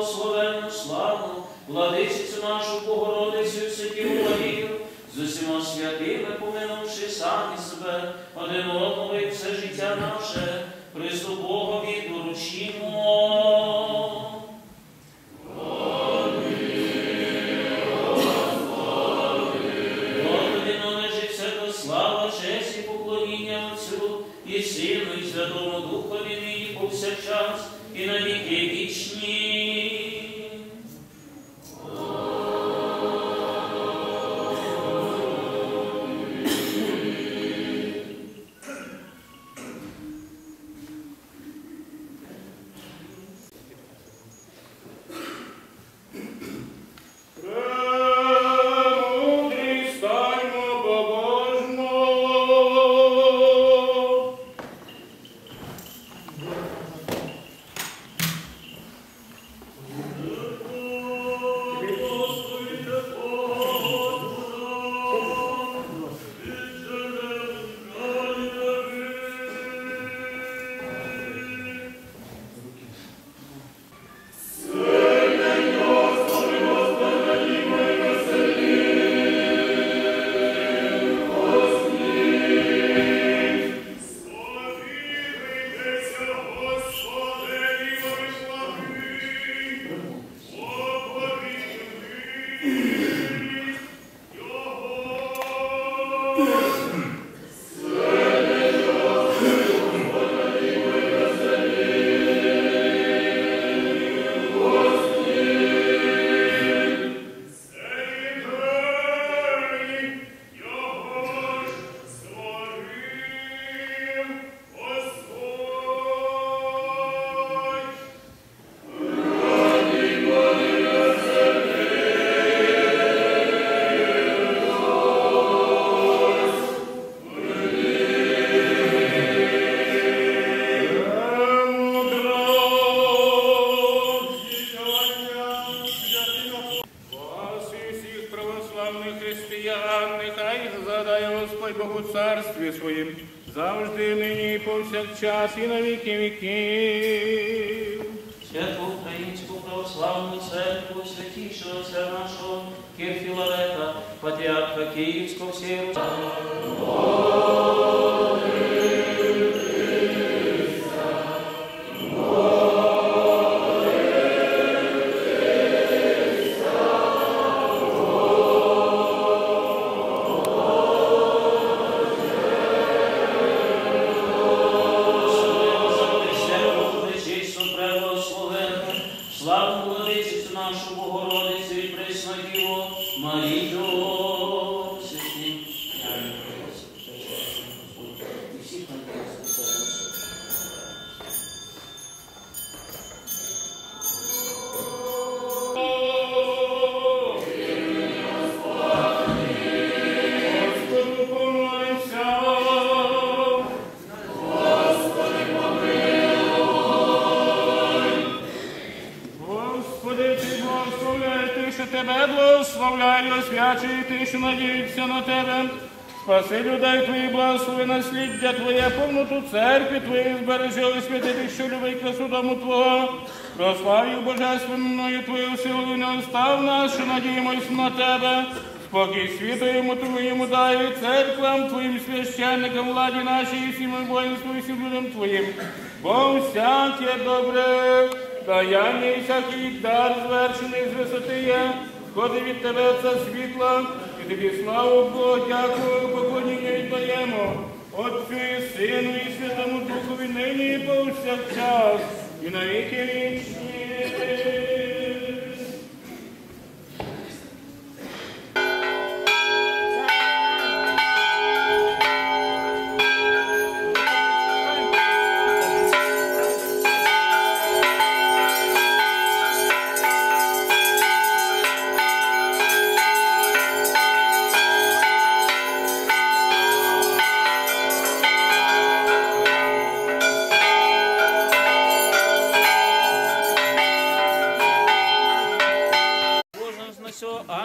благословенну славу, владичицю нашу Богородицю Святів Марію, з усіма святими, поминувши самі себе, один одного і все життя наше, Христу Богові. Царстві своїм, завжди, нині повсякчас, і на віки віків. Святу Українську православну церкву, святішого отця нашого Кирфіларета, патріарха Київського всієї Богородицю і пресну ти, що надіються на тебе. Спаси людей твоїх, благослови насліддя Твоє, повноту церкви Твоєї збережи, освяти що любить красу дому Твого. Прославив божественною Твою силу, не остав нас, що надіємось на тебе. Спокій світу йому Твоєму дай, церквам Твоїм священникам, владі нашій, всім воїнству, і всім людям Твоїм. Бо всяке добре, даяння і всякий дар звершений з висоти є, сходить від Тебе це світла, і тобі славу Богу, дякую, поклоніння віддаємо. Отцю і Сину, і Святому Духові нині і повсякчас, і на віки вічні.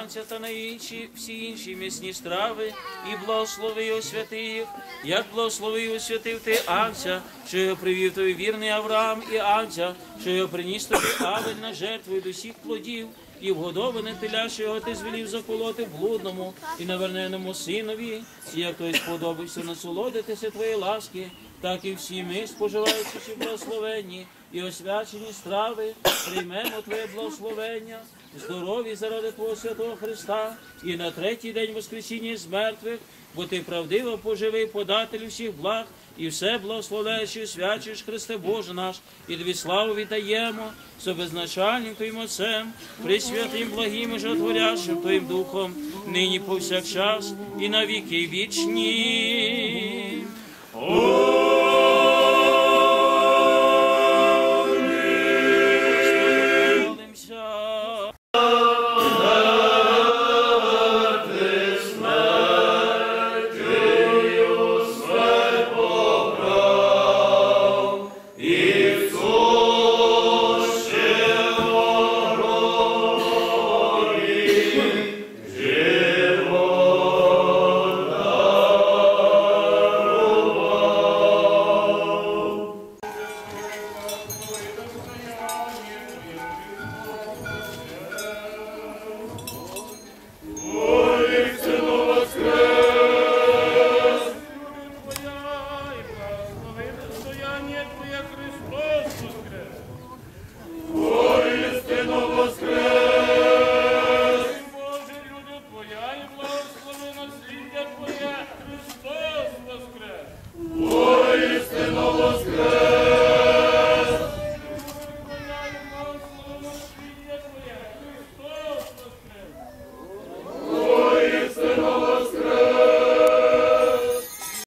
Цього та на інші, всі інші м'ясні страви, і благослови освяти їх, як благословив і освятив ти анця, що його привів тобі вірний Авраам і анця, що його приніс тобі Авель на жертву від усіх плодів, і вгодоване теляще його ти звелів заколоти блудному і наверненому синові, і як той сподобався насолодитися твоєї ласки, так і всі ми, споживаючи благословенні і освячені страви, приймемо Твоє благословення, здорові заради Твого святого Христа, і на третій день Воскресіння з мертвих, бо Ти правдиво поживий податель всіх благ, і все благословляєш і свячиш Христе Боже наш, і Тобі славу віддаємо, з безначальним Твоїм Отцем, присвятим благим і жотворящим Твоїм Духом, нині повсякчас і на віки вічні.